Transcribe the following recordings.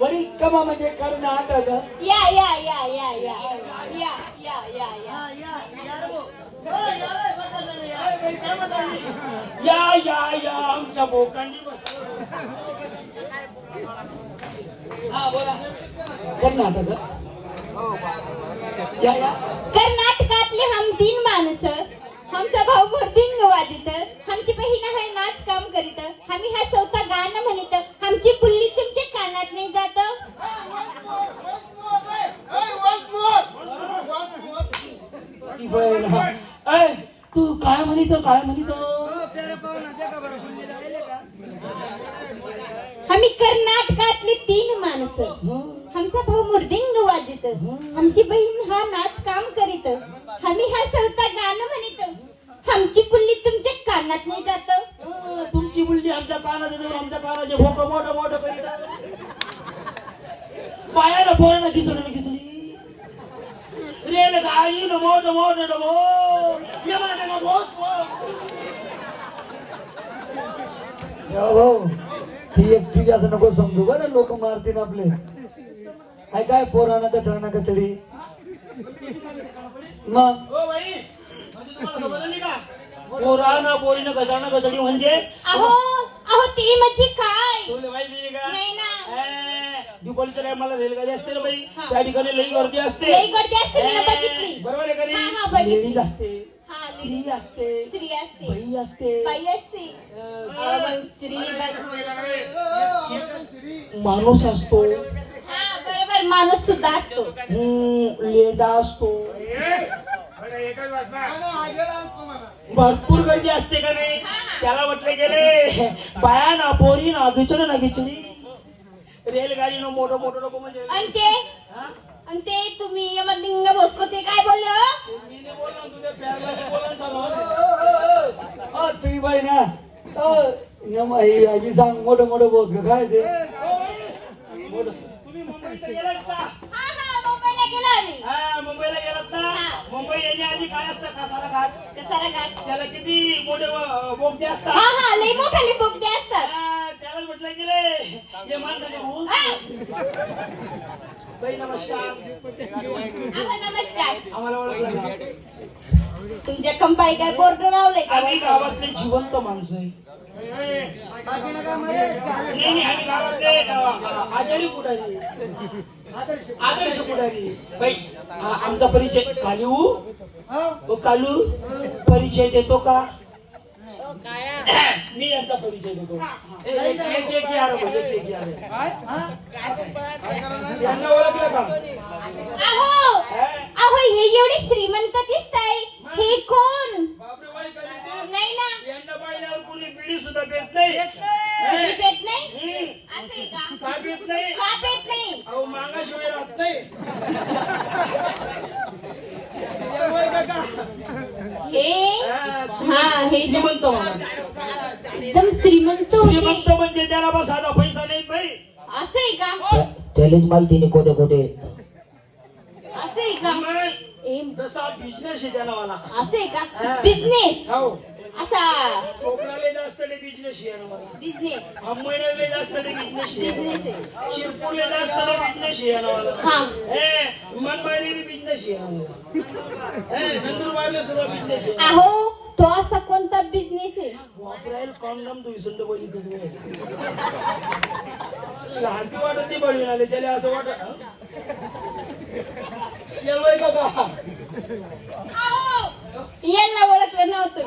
वडी कमा म्हणजे कर्नाटक या या या. या या. या या या या. या या या आमच्या बोकांनी बस हा बोला. कर्नाटक. या या कर्नाटकातले हम तीन माणसं. आमचा भाऊ भरदिंग वाजित आमची बहीण आहे नाच काम करीत आम्ही हा चौथा गाणं म्हणित आमची पुल्ली तुमच्या कानात नाही जात. ती काय म्हणित काय म्हणित? आम्ही कर्नाटकातली तीन माणसं. आमचा भाऊ मृदिंग वाजित आमची बहीण हा नाच काम करीत आम्ही हा चौथा गाणं आमची पुल्ली तुमच्या कानात नाही जात. अं, तुमची मुलगी आमच्या कानात जाऊन आमच्या कानाचे भोक मोठं मोठं करीत पायाला पोरांना घिसली घिसली रेल गाडी न मोठ मोठ डबो न या भाऊ एक ठीक असं नको समजू बरं लोक मारतील आपले. काय काय पोराना कचरा कचडी? मग? हो बाई. म्हणजे तुम्हाला समजली का? पोरानं पोरीनं गजानं गजडी म्हणजे? अहो अहो ती म्हणजे काय? तुला माहिती आहे का? नाही ना. ए, दीपावलीच्या टायमाला रेलगाडी असते ना बाई. हा. त्या ठिकाणी लई गर्दी असते. लई गर्दी असते, मी ना ए, बघितली. बरोबर आहे का हा, हा, नाही बघितली. लेडीज असते. हा, स्त्री असते. स्त्री असते. बाई असते. बाई असते. अं, अहो, मग स्त्री बाई- माणूस असतो. हा बरोबर माणूस सुद्धा असतो. हम्म, लेडा असतो. भरपूर गर्दी असते का नाही? त्याला म्हटले गेले. बाया ना पोरी ना खिचडी ना खिचडी. रेलगाडी न मोठं मोठं नको म्हणजे. आणि ते हा? आणि ते तुम्ही यमलिंग भोसको ते काय बोलले हो? मी नाही तुझ्या सांगा. अ, तुम्ही बाई ना. अ, यमा, ही आजी सांग मोठं मोठं बोल का काय ते? तुम्ही मुंबईत गेलात का? मुंबईला हा गेलात ना? हा. मुंबई येण्याआधी काय असतं? कसारा घाट. कसारा घाट. त्याला किती मोठे बोगदे हा असतात? हा लई असतात. हा, त्यालाच म्हटलं गेले हे माणसाचे भूल बाई नमस्कार. अहो, नमस्कार. आम्हाला ओळखलं का? तुमच्या कंपाळी काय बोर्ड लावलंय का? आम्ही गावातले जिवंत माणसं आहे. नाही नाही, आम्ही गावातले अं, आचारी पुढारी आदर्श पुढारी. बाई आमचा परिचय कालू? ओ कालू? परिचय देतो का? मी यांचा परिचय देतो. एक- एक-. यांना ओळखलं का? अहो! हा? अहो हे एवढे श्रीमंत दिसताय. हे कोण? ते? नाही ना. यांना पाहिल्यावर कोणी बिडी सुद्धा पेत नाही. तुम्ही हे? पेत नाही? हम्म. असं आहे का? काय पेत नाही? का पेत नाही? अहो मागाशिवाय राहत नाही. त्यामुळे काका, हे? हा, हा, हे श्रीमंत एकदम श्रीमंत होते. म्हणजे त्याला बा साधा पैसा नाही बाई असं आहे का? त्यालाच माहिती नाही कोठे कोठे? असं आहे का? मग ए, तसा बिझनेस आहे त्याला वाला. असं आहे हा. का बिझनेस हो. असा. चोपडाले जास्त बिझनेस आहे ना बिझनेस अंबईला जास्त बिझनेस आहे शिरपूरला जास्त बिझनेस आहे ना मला हा. ए मनमाडी बी बिझनेस आहे ना मला ए नंदुरबारला सुद्धा बिझनेस आहे. अहो तो असा कोणता बिझनेस आहे? वापरायला कॉन्डम बघितलंच नाही लहानती वाटत ती बळी आले त्याला असं वाटत येल्लोय का यांना ओळखलं नव्हतं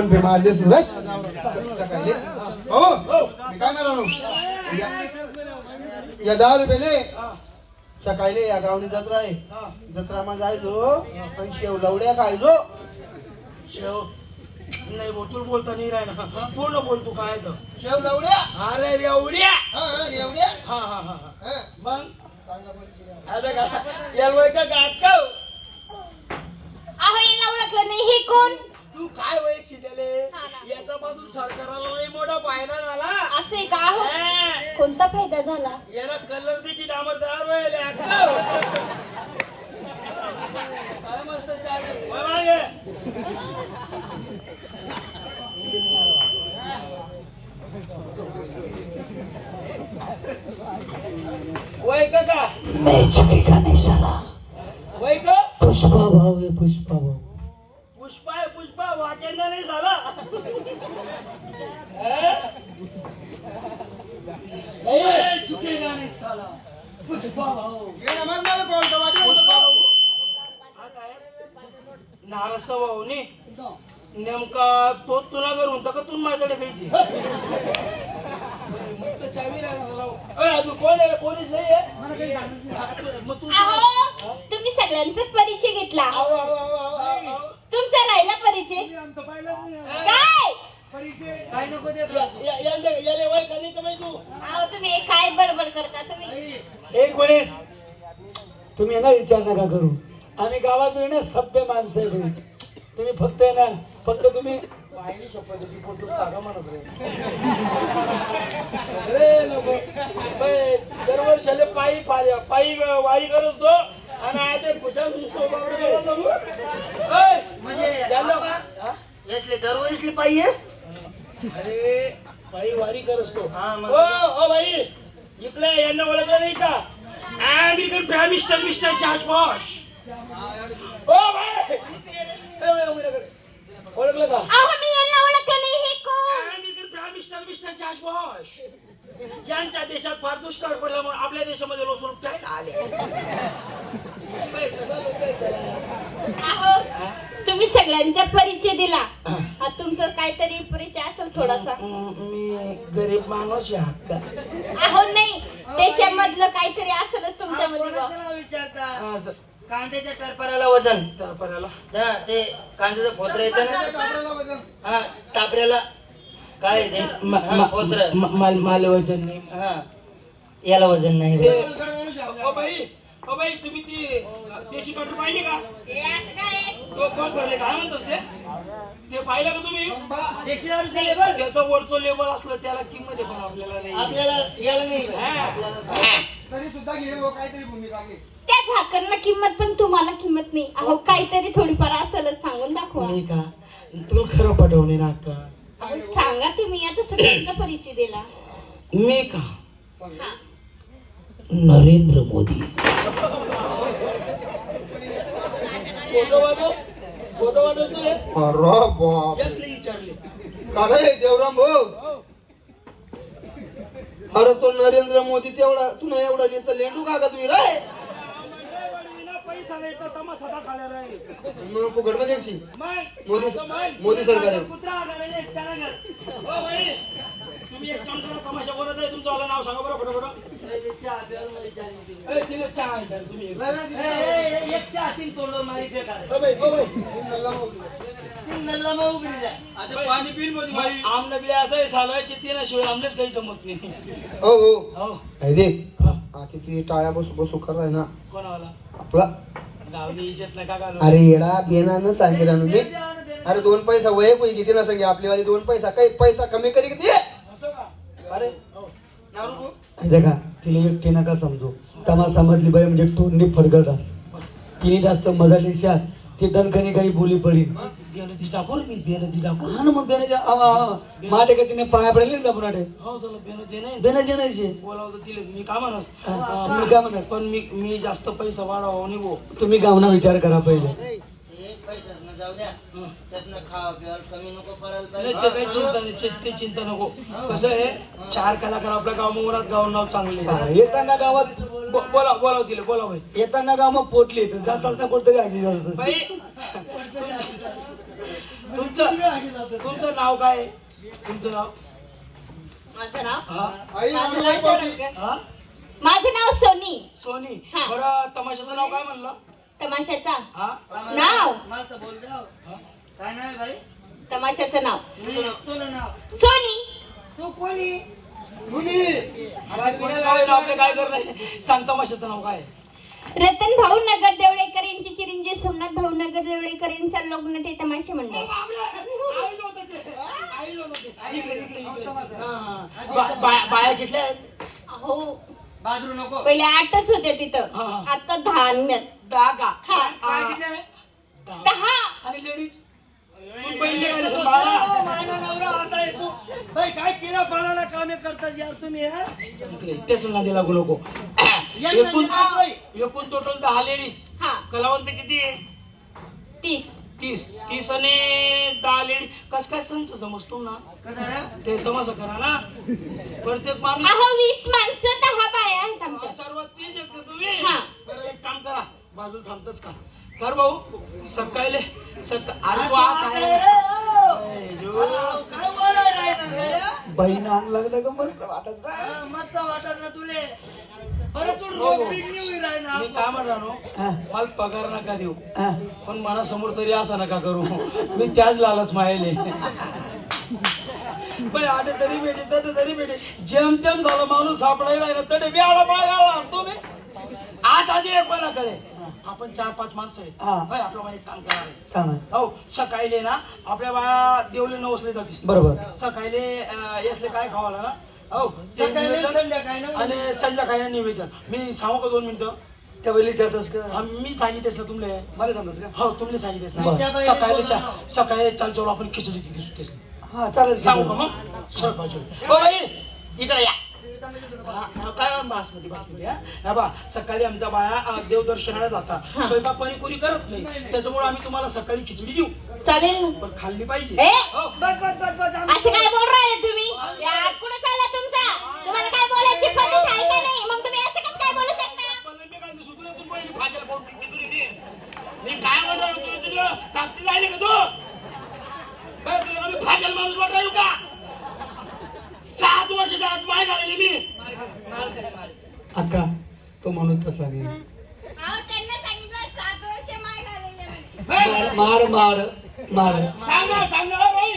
फोन पे मारले तू रे हो. या दहा रुपये ले सकाळी या गावनी जत्रा आहे. हा. जत्रा मा जायचो आणि शेव लवड्या खायचो शेव नाही बोल तू बोलता नाही राहिला. पूर्ण बोल तू काय तर? शेव लवड्या? अरे रेवड्या? हा, हा, हा हा हा हा. हा. मग? आता का? याला का गात का अहो यांना ओळखलं नाही. हे कोण? तू काय वय ना. याचा पासून सरकाराला लई मोठा फायदा झाला. असं का हा. कोणता फायदा झाला? याला कलर तिकीट आम्हाला तयार व्हायला काय मस्त चाय वय मागे. वय का का मैं झुकेगा नहीं साला वय का पुष्पा भाव आहे पुष्पा भाव पुष्पा आहे पुष्पा वाटेंना नाही झाला हे? ए, चुकेगा नाही साला पुष्पा भाऊ ये ना, मग मला बोलतो, वाटी पुष्पा बोलतो. भाऊ हा काय नाराज भाऊ नी? नेमका तो तुला करून तर का तू माझ्याकडे पाहिजे मस्त चावी अजून कोण आहे कोणीच नाही आहे? मग तू अहो तुम्ही सगळ्यांचाच परिचय घेतला. तुमचा राहिला परिचय. काय? परिचय काय नको तुम्ही काय बडबड करता? तुम्ही एक वेळेस तुम्ही ना विचार नका करू. आम्ही गावातून ना सभ्य माणसं आहे. तुम्ही फक्त आहे ना फक्त तुम्ही पाहिली शपथ होती, तू म्हणत रे. दरवर्षाला पायी पायी पायी वारी करत तो आणि आता खुशाल दिसतो म्हणजे दरवर्षी पाहिजेस अरे पायी वारी करत तो. हा, भाई इकडे यांना ओळखलं नाही का? American prime mister mister George Bush ओळखलं का अहो मी यांना ओळखलं नाही हे कोण मिस्टर जॉर्ज बॉश यांच्या देशात फार दुष्काळ पडल्यामुळे आपल्या देशामध्ये लोक प्यायला आले अहो तुम्ही सगळ्यांचा परिचय दिला हा, तुमचं काहीतरी परिचय असेल थोडासा मी गरीब माणूस आहे हक्का अहो नाही त्याच्यामधलं काहीतरी असेलच तुमच्यामध्ये बुवा. विचारता असं. कांद्याच्या टरपराला वजन त्या पर्याला. हा, ते कांद्याचं फोत्र येतं ना हा टापऱ्याला काय ते हा, फोत्र माल माल वजन नाही हा याला वजन नाही बाई बाई तुम्ही ती देशी कटर पाहिली का? हे तो कोण भरले? काय म्हणतस ते? ते पाहिलं का तुम्ही? देशी दारूचं लेबल त्याचं वरचं लेबल असलं त्याला किंमत आहे पण आपल्याला नाही. आपल्याला याला नाही हा. तरी सुद्धा घे हो, काहीतरी भूमिका घे. त्या झाकणला किंमत पण तुम्हाला किंमत नाही. अहो काहीतरी थोडीफार असेलच सांगून दाखवा. नाही का? तुला खरं पटवणे ना का? अहो सांगा तुम्ही आता सगळ्यांचा परिचय दिला. मी का? हा. नरेंद्र मोदी. अरे बाप यसले विचारले. अरे देवराम भाऊ. अरे तो नरेंद्र मोदी तेवढा तुला एवढा नेता लेंडू का तुम्ही रे. विना पैसा नाही तर तमाशा दाखवलेला आहे मग फुकटमध्ये मोदी. मोदी सरकार तुम्ही एक काम करा तमाशा कोणत आहे तुमचं आलं नाव सांगा बरं ए, चहा तुम्ही एक. हो बाई, हो बाई. मग आमनं बी असं आहे झालं की शिवाय काही जमत नाही. हो हो. हो. दे. आता ती टाळ्या बसू बसू कर ना. कोणाला आपला. गावनी इज्जत नका घालू. अरे येडा बेनानं सांगितलं ना मी अरे दोन पैसा वय कोई किती ना सांगे आपली वाली दोन पैसा काही पैसा कमी करी किती? का तिला एकटी नका समजू. तमाशामधली बाई म्हणजे तू फडगड रास तिने जास्त मजा लिशा ती दणकणी काही बोली पडी हा ना मग बेने माटे का तिने पाया पडले ना चला बेनं देण्याचे बोलावं तिला मी का म्हणस मी पण मी मी जास्त पैसा वाढवा निघो. तुम्ही गावना विचार करा पहिले. नाही ते काही चिंता नाही चे- ते चिंता नको कसं आहे चार कलाकार आपल्या गावामुळात गाव नाव चांगले हा, येताना गावात बोला बोलाव तिला बोला भाई येताना गाव मग पोटली तर जाताना कुठतरी आगी जात बाई तुमचं तुमचं नाव काय आहे? तुमचं नाव माझं नाव हा माझं नाव. हा सोनी सोनी हा. बरं तमाशाचं नाव काय म्हणलं तमाशाचा. हा? नाव? द्या काय नाही भाई? तमाशाचं नाव. नाव. सोनी. तू कोणी? काय नाव सांग तमाशाचं नाव काय रतन भाऊ नगर देवळेकर यांची चिरंजीव सोमनाथ भाऊ नगर देवळेकर यांचा लोकनटे तमाशे मंडळ. बाया किटल्या अहो बाजरू नको. पहिले आठच होते तिथं. हा, हा. आता दहा आणल्यात दहा का हा. काय किटल्या आहेत? दहा. आणि लेडीज. तू पहिले बाळा? माझा नवरा आता येतो. भाई काय किडा पडायला कामे करतात यार तुम्ही हा? तेच नादी लागू नको. या एकूण ना, या बाई. एकूण टोटल दहा लेडीज. हा. कलावंत किती आहे? तीस. तीस. तीस आणि दहा लेडीज. कस काय संच समजतो ना? कसं? ते तमाशा करा ना. प्रत्येक माणूस अहो वीस माणसं दहा बाया आहेत आमच्या. तीस एक तुम्ही. हा. बरं, एक काम करा. बाजूला थांबतच का? कर भाऊ सकाळी सका अरे तू आत आहे. ए, जो. अहो, काय बोलाय राहिला रे? बहीण अंग लागलं का मस्त वाटत हा, मस्त वाटत ना तुले. बरं तू हो, मी काय म्हणणार हा. मला पगार नका देऊ. हा. पण मला समोर तरी असा नका करू. मी त्याच लालच मायले. बाई आटे तरी भेटे तटे तरी भेटे. जेम तेम झालं माणूस सापडायला ना तटे बियाला मागायला तुम्ही. आज आधी एक पण कडे आपण चार पाच माणसं आहेत. हा. बाई, आपलं बाई एक काम करा रे. सांगा. हो सकाळी ना आपल्या बाया देवले नवसले जातीस बरोबर. सकाळी यसले काय खावाला ना? हो ते सकाळी निवेदन संध्याकाळी ना आणि संध्याकाळी निवेदन. मी सांगू का दोन मिनिटं? त्या वेळी विचारतस का? हा, मी सांगितलेस ना तुमले. मला सांगतस का? हो तुमले सांगितलेस बरं. ना सकाळी चा- सकाळी चाल चोर आपण खिचडी किती सुटेस हा चालेल. सांगू का मग? स्वयंपाक हो बाई. इकडे या. हा, हा, काय बासमती बासमती हा बा सकाळी आमच्या बाया देवदर्शनाला जातात. स्वयंपाक पाणी कोणी करत नाही. त्याच्यामुळे आम्ही तुम्हाला सकाळी खिचडी देऊ. चालेल ना. पण खाल्ली पाहिजे. ए! हो. बस बस बस बस आम्ही- असं काय बोल. राहिले तुम्ही? यार कुठं चालला तुमचा? तुम्हाला काय बोलायची पद्धत आहे का नाही? मग तुम्ही असं कसं काय बोलू शकता? पण मी काय दिसू? तुला तू पहिली भाज्या पाहून टिकली तुझी ती. मी काय म्हणणार होतो? तुला ताकदी राहिली का तू? बरं, तुला आम्ही भाज्याला माणूस वाटायलो का? सात वर्षाच्या आत माय घालेली मी. अक्का तो म्हणून तसा नाही. सात वर्ष. हे, मार मार मार मार सांगा सांगा हो बाई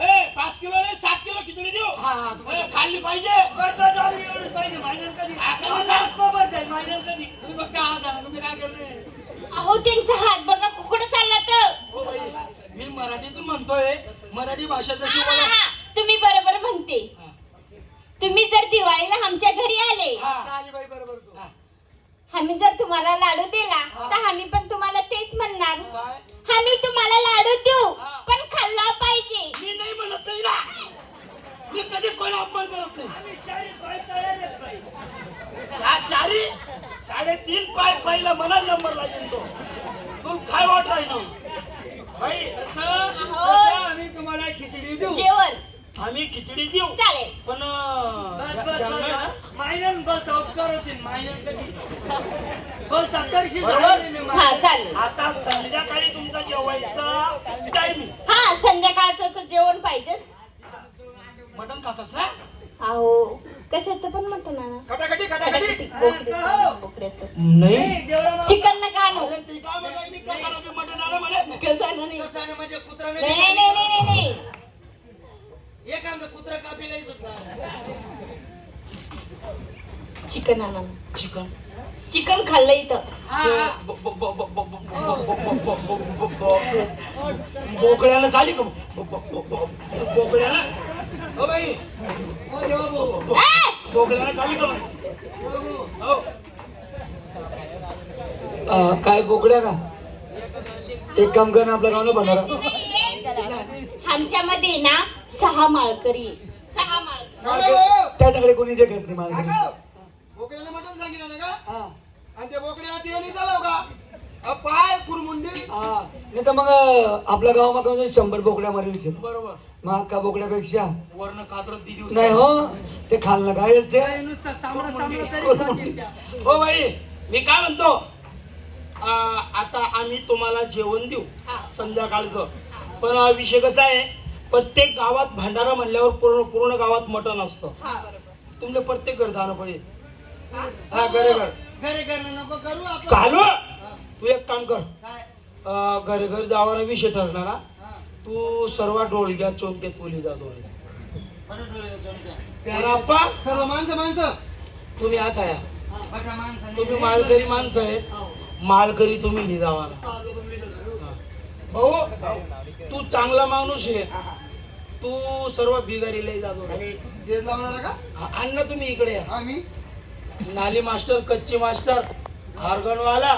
ए पाच किलो नाही सात किलो खिचडी देऊ. ए, खाल्ली पाहिजे. पाहिजे. फायनल कधी? तुम्ही फक्त आज आला तुम्ही काय करणे अहो त्यांचा हात बघा कुठं चालला तर हो बाई मी मराठीतून म्हणतोय मराठी भाषा जशी हा, हा, मला हा. तुम्ही बरोबर म्हणते. हा. तुम्ही जर दिवाळीला आमच्या घरी आले हा. आली बाई बरोबर तू हा. आम्ही जर तुम्हाला लाडू दिला तर आम्ही पण तुम्हाला तेच म्हणणार आम्ही तुम्हाला लाडू देऊ हा. पण खाल्ला पाहिजे मी नाही म्हणत नाही ना मी कधीच कोणाला अपमान करत नाही आम्ही चारी पाय तयार आहेत बाई. हा चारी साडेतीन पाय पहिला मला नंबर लागेल तो तू काय वाट राहिलो भाई तसं अहो. तसं आम्ही तुम्हाला खिचडी देऊ जेवण आम्ही खिचडी देऊ चालेल पण बस अं, बस जेवण बस ना, मायनन बस उपकार होतील मायनन कधी बस तत्तरशी बरोबर? झाली मी हा मायनन. चालेल आता संध्याकाळी तुमचा जेवायचा टाइम हा संध्याकाळचं तर जेवण पाहिजे मटण खातस ना अहो कशाचं पण मटण आणा खटाखटी खटाखटी, हा, हो. नाही चिकन नका आणू अरे ते काय म्हणलं की कशाला ते मटण आलं म्हणे कशानं नाही कसाने म्हणजे कुत्रा नाही नाही नाही नाही नाही एक आमचं कुत्रा कापीला सुद्धा चिकन आणा चिकन चिकन खाल्लं इथं बोकड्याला झाली का बोकड्याला हो झाली का हो काय बोकड्या का? एक काम कर ना आपल्या गावाला भंडारा आमच्यामध्ये ना सहा माळकरी. सहा माळकरी. त्याच्याकडे कोणी जे करत नाही माझ्याकडे बोकड्याला मटण सांगितलं ना का? हा. आणि त्या बोकड्याला का? पाय कुरमुंडी हा. नाही तर मग आपल्या गावामध्ये शंभर बोकड्या मारेल बरोबर. मग अक्का बोकड्यापेक्षा. वर्ण कातर दिवस नाही हो ते खाल्लं काय असते नुसतं चांगलं चांगलं तरी खातील त्या. हो बाई मी काय म्हणतो? आ, आता आम्ही तुम्हाला जेवण देऊ हा. संध्याकाळचं. पण हा विषय कसा आहे प्रत्येक गावात भंडारा म्हणल्यावर पूर्ण पूर्ण गावात मटण असतं. हा बरोबर. तुमले प्रत्येक घर जाणं पाहिजे हा घरे घर. घरी करणं नको करू आपण कालू तू एक काम कर. अं, घरी घरी जावाना विषय ठरला ना तू सर्व डोळग्या चोंक्यात बोली जातो प्याराप्पा सर्व माणसं माणसं. तुम्ही आता या. बटा तुम्ही मालकरी माणसं आहेत. मालकरी तुम्ही लिजावा भाऊ तू चांगला माणूस आहे. तू सर्व बिगारी लय जातो. जेल लावणार का? हा, अण्णा तुम्ही इकडे या. आम्ही नाली मास्टर कच्ची मास्टर ऑर्गनवाला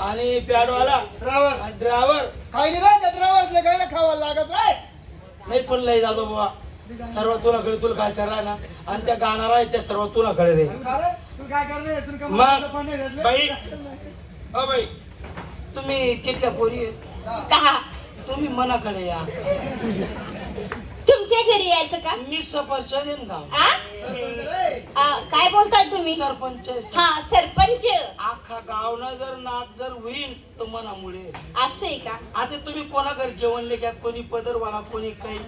आणि पॅडवाला ड्रायव्हर. आणि ड्रायव्हर. काही नाही त्या ड्रायव्हरला काही खावायला लागत रे नाही पण लय जातो बाबा सर्व तुला कळे तुला काय करा ना? आणि त्या गाणारा आहे त्या सर्व तुला कळे रे तू काय करणार मग बाई. अ बाई. तुम्ही कितल्या पोरी तुम्ही मनाकडे या. तुमच्या घरी यायचं का? मी सफरचंद आहे ना गाव आ? आ, काय बोलताय तुम्ही? सरपंच आहे, सर. हा सरपंच. अख्खा गावना जर नाक जर होईल तर मनामुळे. असं आहे का? आता तुम्ही कोणाकडे जेवण घ्या कोणी पदरवाला कोणी काही?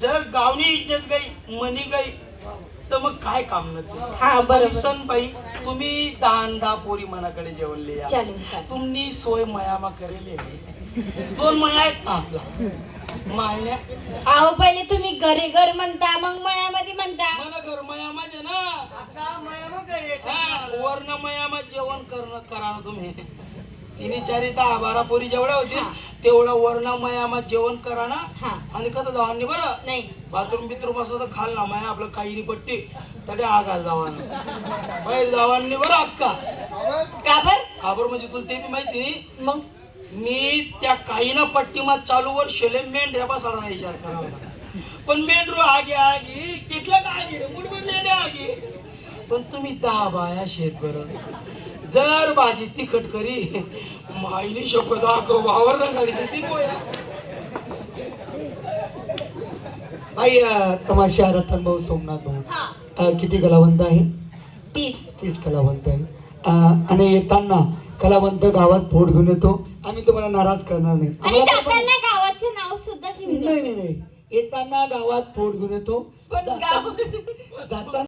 जर गावनी इज्जत गई मनी गई तर मग काय काम नसते हा बरोबर. सन बाई तुम्ही दहा न दहा पोरी मनाकडे जेवणले या. चालेल चालेल. तुम्ही सोय मयामा करेल. दोन मया आहेत ना आपला मायण्या अहो पहिले तुम्ही घरी घर म्हणता मग मळ्यामध्ये म्हणता. मला घर मयामा दे ना हा, वर्ण मयामा जेवण करणं करा ना तुम्ही. तिने चारी दहा बारा पोरी जेवढ्या होतील. तेवढं वर्ण मयामा जेवण करा ना. हा. आणि कसं जावा बरं? नाही. बाथरूम बिथरूम असं तर खाल ना माया आपलं काही नाही पट्टी. तरी आगाल जावानं. बाहेर जावांनी बरं अक्का. का बर? म्हणजे तुला ते बी माहिती नाही. मग? मी त्या काहीना पट्टीमा चालूवर शेले मेंढ्या बसायला नाही विचार करावा पण मेंढरू आगे आगी. तिथलं का आगी? मुठभर लेण्या आगी. पण तुम्ही दहा बाया शेत बरं जर भाजी तिखट करी माईली शपथ आको वावर गाडी ती आई तमाशा रतन भाऊ सोमनाथ भाऊ. हा. किती कलावंत आहे? तीस. तीच कलावंत आहे. आणि येताना कलावंत गावात पोट घेऊन येतो. आम्ही तुम्हाला नाराज करणार नाही. नाही नाही नाही. येताना गावात पोट घेऊन येतो. जाताना